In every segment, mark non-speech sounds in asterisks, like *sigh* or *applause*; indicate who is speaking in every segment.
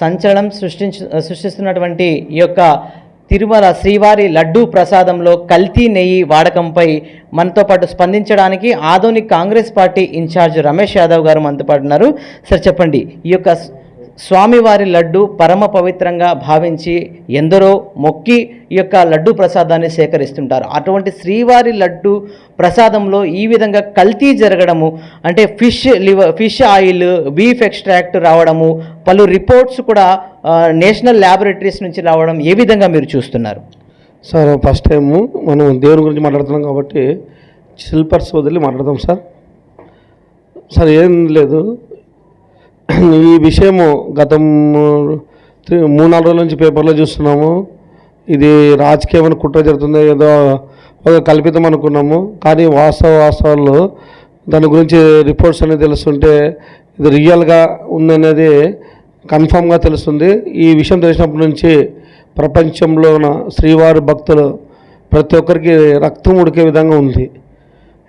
Speaker 1: సంచలనం సృష్టించు సృష్టిస్తున్నటువంటి ఈ యొక్క తిరుమల శ్రీవారి లడ్డూ ప్రసాదంలో కల్తీ నెయ్యి వాడకంపై మనతో పాటు స్పందించడానికి ఆధునిక కాంగ్రెస్ పార్టీ ఇన్ఛార్జ్ రమేష్ యాదవ్ గారు మనతో పాటు ఉన్నారు. సార్ చెప్పండి ఈ యొక్క స్వామివారి లడ్డు పరమ పవిత్రంగా భావించి ఎందరో మొక్కి ఈ యొక్క లడ్డు ప్రసాదాన్ని సేకరిస్తుంటారు. అటువంటి శ్రీవారి లడ్డు ప్రసాదంలో ఈ విధంగా కల్తీ జరగడము అంటే fish liver fish oil beef extract రావడము పలు రిపోర్ట్స్ కూడా నేషనల్ ల్యాబొరేటరీస్ నుంచి రావడం ఏ విధంగా మీరు చూస్తున్నారు?
Speaker 2: సార్ ఫస్ట్ టైము మనం దేవుని గురించి మాట్లాడుతున్నాం కాబట్టి శిల్పర్స్ వదిలి మాట్లాడదాం సార్. సార్ ఏం లేదు. ఈ విషయము గత మూడు నాలుగు రోజుల నుంచి పేపర్లో చూస్తున్నాము. ఇది రాజకీయమైన కుట్ర జరుగుతుందో ఏదో ఒక కల్పితం అనుకున్నాము. కానీ వాస్తవ వాస్తవాల్లో దాని గురించి రిపోర్ట్స్ అనేది తెలుస్తుంటే ఇది రియల్గా ఉందనేది కన్ఫామ్గా తెలుస్తుంది. ఈ విషయం తెలిసినప్పటి నుంచి ప్రపంచంలో ఉన్న శ్రీవారి భక్తులు ప్రతి ఒక్కరికి రక్తం ఉడికే విధంగా ఉంది.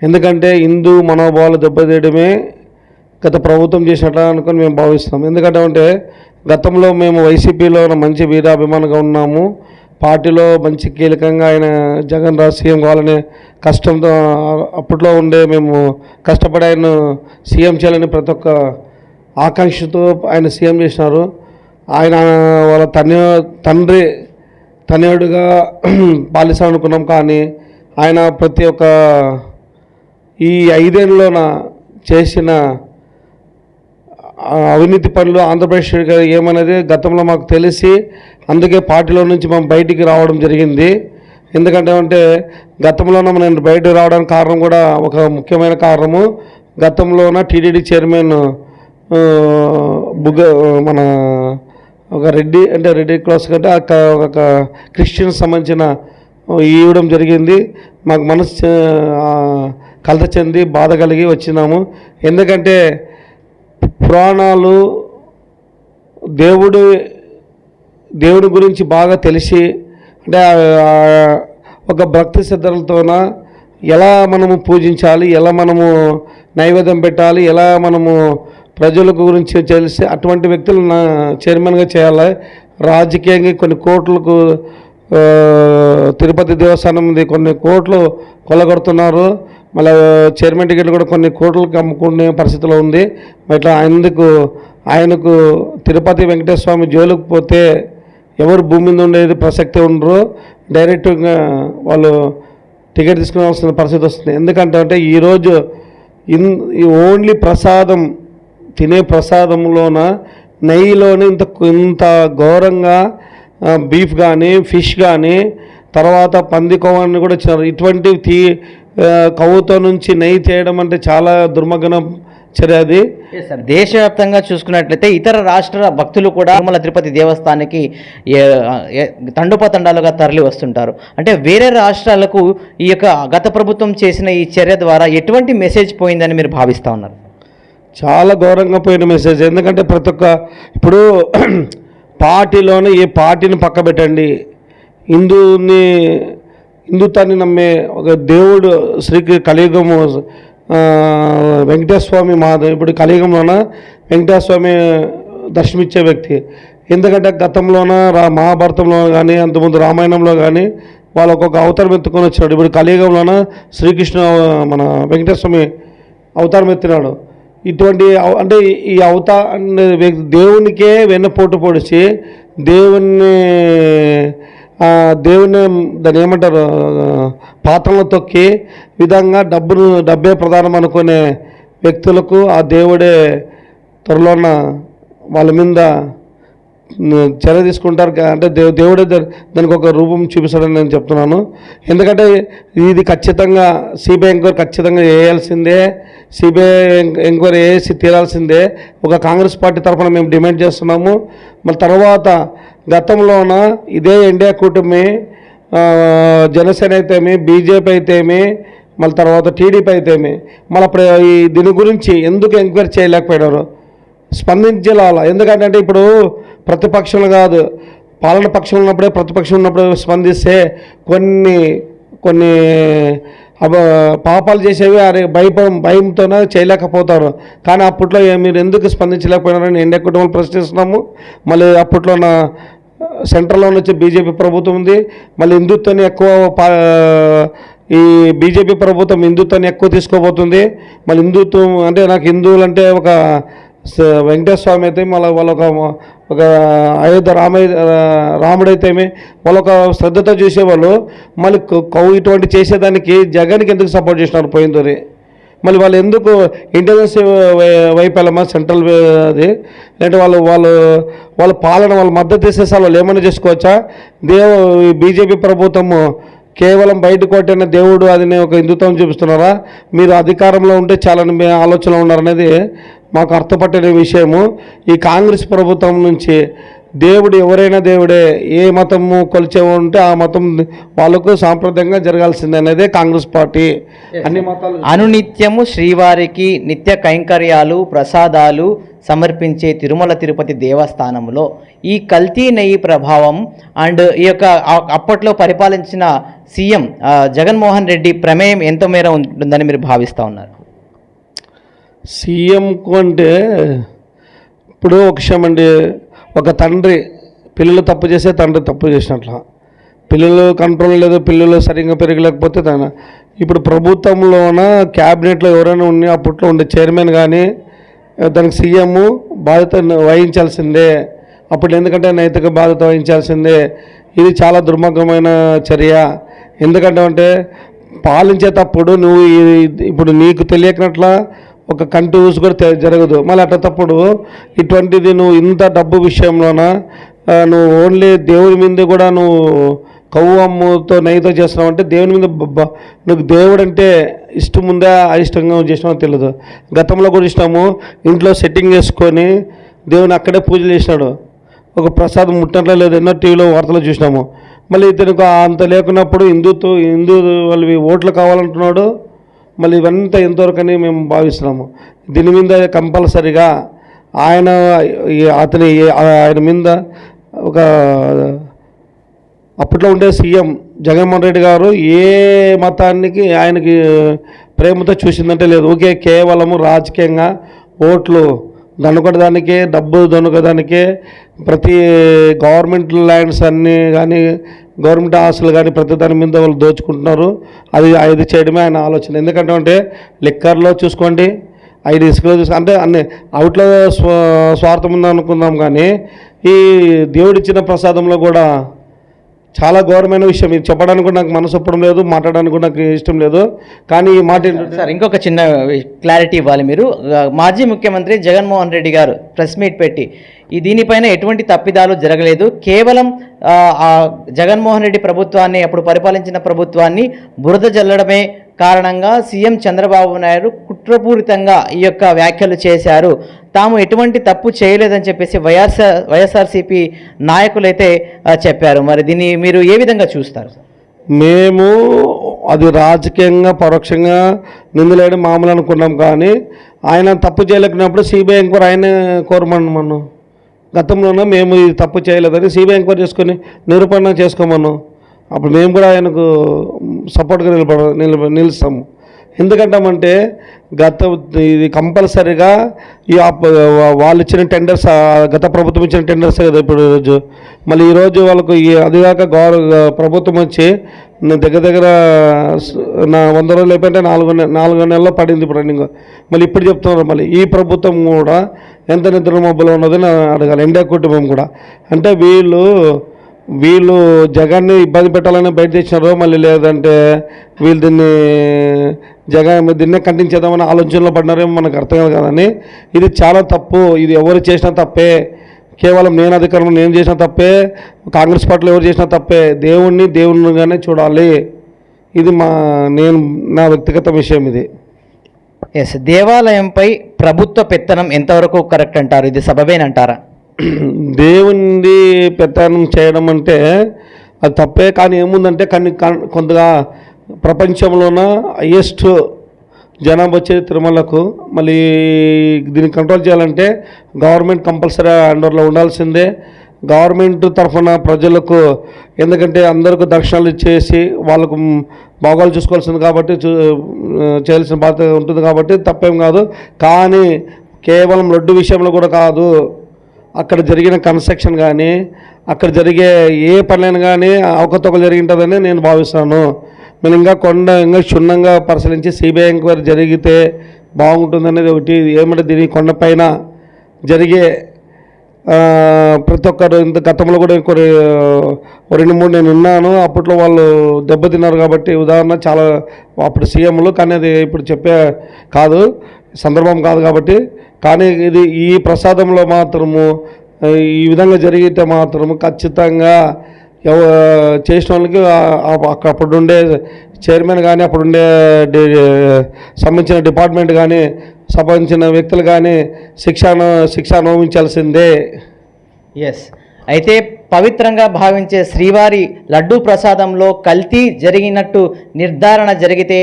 Speaker 2: ఎందుకంటే హిందూ మనోభావాలు దెబ్బతీయడమే గత ప్రభుత్వం చేసినట్లు అనుకొని మేము భావిస్తాం ఎందుకంటే అంటే గతంలో మేము వైసీపీలో ఉన్న మంచి వీరాభిమానంగా ఉన్నాము. పార్టీలో మంచి కీలకంగా ఆయన జగన్ రాజు సీఎం కావాలనే కష్టంతో అప్పట్లో ఉండే మేము కష్టపడి ఆయన సీఎం చేయాలని ప్రతి ఒక్క ఆకాంక్షతో ఆయన సీఎం చేసినారు. ఆయన వాళ్ళ తన తండ్రి తనయుడుగా *clears throat* పాలిస్తామనుకున్నాం కానీ ఆయన ప్రతి ఒక్క ఈ ఐదేళ్ళలోన చేసిన అవినీతి పనులు ఆంధ్రప్రదేశ్ ఏమనేది గతంలో మాకు తెలిసి అందుకే పార్టీలో నుంచి మేము బయటికి రావడం జరిగింది. ఎందుకంటే అంటే గతంలోనే నేను బయటకు రావడానికి కారణం కూడా ఒక ముఖ్యమైన కారణము. గతంలోన టీడీడీ చైర్మన్ బుగ్గ మన ఒక రెడ్డి అంటే రెడ్డి క్లాస్ కంటే ఒక క్రిస్టియన్ సంబంధించిన ఇవ్వడం జరిగింది. మాకు మనసు కలత చెంది బాధ కలిగి వచ్చినాము. ఎందుకంటే పురాణాలు దేవుడు దేవుడి గురించి బాగా తెలిసి అంటే ఒక భక్తి శ్రద్ధలతోన ఎలా మనము పూజించాలి ఎలా మనము నైవేద్యం పెట్టాలి ఎలా మనము ప్రజల గురించి తెలిసి అటువంటి వ్యక్తులు నా చైర్మన్గా చేయాలి. రాజకీయంగా కొన్ని కోట్లకు తిరుపతి దేవస్థానం ఉంది కొన్ని కోట్లు కొలగొడుతున్నారు మళ్ళీ చైర్మన్ టికెట్లు కూడా కొన్ని కోట్లకు అమ్ముకునే పరిస్థితిలో ఉంది. ఇట్లా ఆయనకు ఆయనకు తిరుపతి వెంకటేశ్వర స్వామి జోలికి పోతే ఎవరు భూమి మీద ఉండేది ప్రసక్తి ఉండరు. డైరెక్ట్గా వాళ్ళు టికెట్ తీసుకునే పరిస్థితి వస్తుంది. ఎందుకంటే అంటే ఈరోజు ఇన్ ఓన్లీ ప్రసాదం తినే ప్రసాదంలోన నెయ్యిలోనే ఇంత ఇంత ఘోరంగా బీఫ్ కానీ ఫిష్ కానీ తర్వాత పందికోవాన్ని కూడా ఇచ్చినారు. ఇటువంటి తీ కొవ్వుతో నుంచి నెయ్యి చేయడం అంటే చాలా దుర్మగ్న చర్య అది.
Speaker 1: దేశవ్యాప్తంగా చూసుకున్నట్లయితే ఇతర రాష్ట్ర భక్తులు కూడా తిరుమల తిరుపతి దేవస్థానానికి తండోపతండాలుగా తరలి వస్తుంటారు. అంటే వేరే రాష్ట్రాలకు ఈ యొక్క గత ప్రభుత్వం చేసిన ఈ చర్య ద్వారా ఎటువంటి మెసేజ్ పోయిందని మీరు భావిస్తా ఉన్నారు?
Speaker 2: చాలా ఘోరంగా పోయిన మెసేజ్. ఎందుకంటే ప్రతి ఒక్క ఇప్పుడు *clears throat* పార్టీలోనే ఏ పార్టీని పక్క పెట్టండి హిందూని హిందుత్వాన్ని నమ్మే ఒక దేవుడు శ్రీ కలియుగము వెంకటేశ్వర స్వామి మా ఇప్పుడు కలియుగంలోన వెంకటేశ్వర స్వామి దర్శనమిచ్చే వ్యక్తి. ఎందుకంటే గతంలోన రా మహాభారతంలో కానీ అంతకుముందు రామాయణంలో కానీ వాళ్ళు ఒక్కొక్క అవతారం ఎత్తుకొని వచ్చాడు. ఇప్పుడు కలియుగంలోన శ్రీకృష్ణ మన వెంకటేశ్వర స్వామి అవతారం ఎత్తినాడు. ఇటువంటి అవ- అంటే ఈ అవతా దేవునికే వెన్నపోటు పొడిచి దేవుణ్ణి దేవుని దాన్ని ఏమంటారు? పాత్రలు తొక్కి విధంగా డబ్బును డబ్బే ప్రధానం అనుకునే వ్యక్తులకు ఆ దేవుడే త్వరలోన వాళ్ళ మీద చర్య తీసుకుంటారు. అంటే దేవు దేవుడే దానికి ఒక రూపం చూపిస్తాడని నేను చెప్తున్నాను. ఎందుకంటే ఇది ఖచ్చితంగా సిబిఐ ఎంక్వైరీ ఖచ్చితంగా వేయాల్సిందే సిబిఐ ఎంక్వైరీ వేసి తీరాల్సిందే. ఒక కాంగ్రెస్ పార్టీ తరఫున మేము డిమాండ్ చేస్తున్నాము. మళ్ళీ తర్వాత గతంలోన ఇదే ఇండియా కూటమి జనసేన అయితేమి బీజేపీ అయితేమి మళ్ళీ తర్వాత టీడీపీ అయితేమి మళ్ళీ ఈ దీని గురించి ఎందుకు ఎంక్వైరీ చేయలేకపోయారు స్పందించాల ఎందుకంటే ఇప్పుడు ప్రతిపక్షం కాదు పాలన పక్షం ఉన్నప్పుడే ప్రతిపక్షం ఉన్నప్పుడు స్పందిస్తే కొన్ని కొన్ని పాపాలు చేసేవి అరే భయం భయంతోనే చేయలేకపోతారు. కానీ అప్పట్లో మీరు ఎందుకు స్పందించలేకపోయినారని ఎన్డీ కుటుంబాలు ప్రశ్నిస్తున్నాము. మళ్ళీ అప్పట్లో నా సెంట్రల్లో వచ్చి బీజేపీ ప్రభుత్వం ఉంది. మళ్ళీ హిందుత్వాన్ని ఎక్కువ పా- ఈ బీజేపీ ప్రభుత్వం హిందుత్వాన్ని ఎక్కువ తీసుకోబోతుంది. మళ్ళీ హిందుత్వం అంటే నాకు హిందువులు అంటే ఒక వెంకటేశ్వర స్వామి అయితే మళ్ళీ వాళ్ళ ఒక ఒక అయోధ్య రామయ్య రాముడైతేమి వాళ్ళ ఒక శ్రద్ధతో చూసేవాళ్ళు. మళ్ళీ కౌ- ఇటువంటి చేసేదానికి జగన్కి ఎందుకు సపోర్ట్ చేసినారు పోయిందోరి మళ్ళీ వాళ్ళు ఎందుకు ఇంటెలిజెన్స్ వైపు వెళ్ళమా సెంట్రల్ అది. లేదంటే వాళ్ళు వాళ్ళు వాళ్ళ పాలన వాళ్ళ మద్దతు చేసేసారు వాళ్ళు ఏమైనా చేసుకోవచ్చా? దేవ బీజేపీ ప్రభుత్వము కేవలం బయట కొట్టిన దేవుడు అది ఒక హిందుత్వం చూపిస్తున్నారా? మీరు అధికారంలో ఉంటే చాలా మీ ఆలోచనలో ఉన్నారనేది మాకు అర్థపట్టిన విషయము ఈ కాంగ్రెస్ ప్రభుత్వం నుంచి దేవుడు ఎవరైనా దేవుడే ఏ మతము కొలిచే ఉంటే ఆ మతం వాళ్ళకు సాంప్రదాయంగా జరగాల్సిందే అనేదే కాంగ్రెస్ పార్టీ. అన్ని మతాలు
Speaker 1: అనునిత్యము శ్రీవారికి నిత్య కైంకర్యాలు ప్రసాదాలు సమర్పించే తిరుమల తిరుపతి దేవస్థానంలో ఈ కల్తీ నెయ్యి ప్రభావం అండ్ ఈ యొక్క అప్పట్లో పరిపాలించిన సీఎం జగన్మోహన్ రెడ్డి ప్రమేయం ఎంత మేర ఉంటుందని మీరు భావిస్తూ ఉన్నారు.
Speaker 2: సీఎంకు అంటే ఇప్పుడు ఒక విషయం అండి ఒక తండ్రి పిల్లలు తప్పు చేస్తే తండ్రి తప్పు చేసినట్ల. పిల్లలు కంట్రోల్ లేదు పిల్లలు సరిగ్గా పెరగలేకపోతే తన. ఇప్పుడు ప్రభుత్వంలోన క్యాబినెట్లో ఎవరైనా ఉన్నా అప్పట్లో ఉండే చైర్మన్ కానీ దానికి సీఎం బాధ్యత వహించాల్సిందే. అప్పుడు ఎందుకంటే నైతిక బాధ్యత వహించాల్సిందే. ఇది చాలా దుర్మార్గమైన చర్య. ఎందుకంటే అంటే పాలించేటప్పుడు నువ్వు ఇప్పుడు నీకు తెలియకనట్ల ఒక కంటి ఊసి కూడా జరగదు. మళ్ళీ అట్టేటప్పుడు ఇటువంటిది నువ్వు ఇంత డబ్బు విషయంలోన నువ్వు ఓన్లీ దేవుడి మీద కూడా నువ్వు కవ్వు అమ్ముతో నెయ్యితో చేస్తున్నావు అంటే దేవుని మీద నువ్వు దేవుడు అంటే ఇష్టం ఉందా అయిష్టంగా చేసినావో తెలియదు గతంలో కూడా ఇష్టము ఇంట్లో సెట్టింగ్ చేసుకొని దేవుని అక్కడే పూజలు చేసినాడు. ఒక ప్రసాదం ముట్టంలో లేదు. ఎన్నో టీవీలో వార్తలు చూసినాము. మళ్ళీ ఇతనికి అంత లేకున్నప్పుడు హిందుత్వ హిందూ వాళ్ళవి ఓట్లు కావాలంటున్నాడు. మళ్ళీ ఇవంతా ఎంతవరకని అని మేము భావిస్తున్నాము. దీని మీద కంపల్సరిగా ఆయన అతని ఆయన మీద ఒక అప్పట్లో ఉండే సీఎం జగన్మోహన్ రెడ్డి గారు ఏ మతానికి ఆయనకి ప్రేమతో చూసిందంటే లేదు. ఓకే కేవలము రాజకీయంగా ఓట్లు దనుకోవడానికే డబ్బు దనుకోవడానికే ప్రతి గవర్నమెంట్ ల్యాండ్స్ అన్నీ కానీ గవర్నమెంట్ ఆస్తులు కానీ ప్రతి దాని మీద వాళ్ళు దోచుకుంటున్నారు. అది అది చేయడమే ఆయన ఆలోచన. ఎందుకంటే అంటే లిక్కర్లో చూసుకోండి ఐదు ఇసుకలో చూసుకో అంటే అన్ని అవుట్లో స్వ స్వార్థం ఉందనుకుందాం కానీ ఈ దేవుడిచ్చిన ప్రసాదంలో కూడా చాలా ఘోరమైన విషయం. ఇది చెప్పడానికి కూడా నాకు మనసు ఒప్పడం లేదు మాట్లాడడానికి కూడా నాకు ఇష్టం లేదు. కానీ ఈ మాట
Speaker 1: సార్ ఇంకొక చిన్న క్లారిటీ ఇవ్వాలి మీరు. మాజీ ముఖ్యమంత్రి జగన్మోహన్ రెడ్డి గారు ప్రెస్ మీట్ పెట్టి ఈ దీనిపైన ఎటువంటి తప్పిదాలు జరగలేదు. కేవలం జగన్మోహన్ రెడ్డి ప్రభుత్వాన్ని అప్పుడు పరిపాలించిన ప్రభుత్వాన్ని బురద జల్లడమే కారణంగా సీఎం చంద్రబాబు నాయుడు కుట్రపూరితంగా ఈ యొక్క వ్యాఖ్యలు చేశారు. తాము ఎటువంటి తప్పు చేయలేదని చెప్పేసి వైఎస్ఆర్ వైఎస్ఆర్సీపీ నాయకులైతే చెప్పారు. మరి దీన్ని మీరు ఏ విధంగా చూస్తారు?
Speaker 2: మేము అది రాజకీయంగా పరోక్షంగా నిందలేయడం మామూలు అనుకున్నాం కానీ ఆయన తప్పు చేయలేకున్నప్పుడు సిబిఐ ఎంక్వైరీ ఆయన కోరమను మనం గతంలోనే మేము ఇది తప్పు చేయలేదని సిబిఐ ఎంక్వైరీ చేసుకొని నిరూపణ చేసుకోమన్నాం. అప్పుడు మేము కూడా ఆయనకు సపోర్ట్గా నిలబడ నిలబ నిలుస్తాము. ఎందుకంటామంటే గత ఇది కంపల్సరీగా ఈ వాళ్ళు ఇచ్చిన టెండర్స్ గత ప్రభుత్వం ఇచ్చిన టెండర్స్ కదా ఇప్పుడు ఈరోజు మళ్ళీ ఈరోజు వాళ్ళకు ఈ అదిగాక గౌరవ ప్రభుత్వం వచ్చి దగ్గర దగ్గర నా వంద రోజులు అయిపోయింటే నాలుగు నె- నాలుగు నెలల్లో పడింది ఇప్పుడు రన్నింగ్ మళ్ళీ ఇప్పుడు చెప్తున్నారు మళ్ళీ. ఈ ప్రభుత్వం కూడా ఎంత నిద్ర మబ్బులో ఉన్నదని అడగాలి. ఇండియా కుటుంబం కూడా. అంటే వీళ్ళు వీళ్ళు జగన్ని ఇబ్బంది పెట్టాలని బయట చేసినారో మళ్ళీ లేదంటే వీళ్ళు దీన్ని జగన్ దీన్నే ఖండించేద్దామని ఆలోచనలో పడినారేమో మనకు అర్థం కాదు కదని ఇది చాలా తప్పు. ఇది ఎవరు చేసినా తప్పే. కేవలం నేను అధికారంలో నేను చేసిన తప్పే. కాంగ్రెస్ పార్టీలో ఎవరు చేసినా తప్పే. దేవుణ్ణి దేవుణ్ణిగానే చూడాలి. ఇది మా నేను నా వ్యక్తిగత విషయం ఇది.
Speaker 1: ఎస్ దేవాలయంపై ప్రభుత్వ పెత్తనం ఎంతవరకు కరెక్ట్ అంటారు? ఇది సబబేనంటారా?
Speaker 2: దేవుని పెత్తనం చేయడం అంటే అది తప్పే కానీ ఏముందంటే కానీ కొంతగా ప్రపంచంలోన హయ్యెస్ట్ జనాభా వచ్చేది తిరుమలకు మళ్ళీ దీన్ని కంట్రోల్ చేయాలంటే గవర్నమెంట్ కంపల్సరీ అండర్లో ఉండాల్సిందే. గవర్నమెంట్ తరఫున ప్రజలకు ఎందుకంటే అందరికీ దర్శనాలు ఇచ్చేసి వాళ్ళకు మ్, బాగోలు చూసుకోవాల్సింది కాబట్టి చూ చేయాల్సిన బాధ్యత ఉంటుంది కాబట్టి తప్పేం కాదు. కానీ కేవలం లడ్డు విషయంలో కూడా కాదు. అక్కడ జరిగిన కన్స్ట్రక్షన్ కానీ అక్కడ జరిగే ఏ పనులైనా కానీ అవకతవకలు జరిగింటుందని నేను భావిస్తాను. మేము ఇంకా కొండ ఇంకా క్షుణ్ణంగా పరిశీలించి సిబిఐ ఎంక్వైరీ జరిగితే బాగుంటుందనేది ఒకటి. ఏమంటే దీని కొండపైన జరిగే ప్రతి ఒక్కరు ఇంత గతంలో కూడా కొన్ని రెండు మూడు నేను ఉన్నాను అప్పట్లో వాళ్ళు దెబ్బతిన్నారు కాబట్టి ఉదాహరణ చాలా అప్పుడు సీఎంలు కానీ అది ఇప్పుడు చెప్పే కాదు. సందర్భం కాదు కాబట్టి కానీ ఇది ఈ ప్రసాదంలో మాత్రము ఈ విధంగా జరిగితే మాత్రము ఖచ్చితంగా ఎవ చేసిన వాళ్ళకి అప్పుడుండే చైర్మన్ కానీ అప్పుడుండే సంబంధించిన డిపార్ట్మెంట్ కానీ సంబంధించిన వ్యక్తులు కానీ శిక్ష శిక్ష అనుభవించాల్సిందే.
Speaker 1: ఎస్ అయితే పవిత్రంగా భావించే శ్రీవారి లడ్డూ ప్రసాదంలో కల్తీ జరిగినట్టు నిర్ధారణ జరిగితే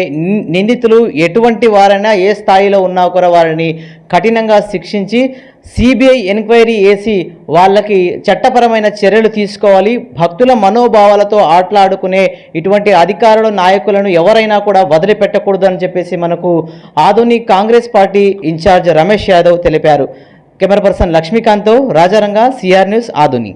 Speaker 1: నిందితులు ఎటువంటి వారైనా ఏ స్థాయిలో ఉన్నా కూడా వారిని కఠినంగా శిక్షించి సిబిఐ ఎంక్వైరీ వేసి వాళ్ళకి చట్టపరమైన చర్యలు తీసుకోవాలి. భక్తుల మనోభావాలతో ఆటలాడుకునే ఇటువంటి అధికారులు నాయకులను ఎవరైనా కూడా వదిలిపెట్టకూడదు చెప్పేసి మనకు ఆధునిక కాంగ్రెస్ పార్టీ ఇన్ఛార్జ్ రమేష్ యాదవ్ తెలిపారు. కెమెరా పర్సన్ లక్ష్మీకాంత్తో రాజారంగా సిఆర్ న్యూస్ ఆధుని.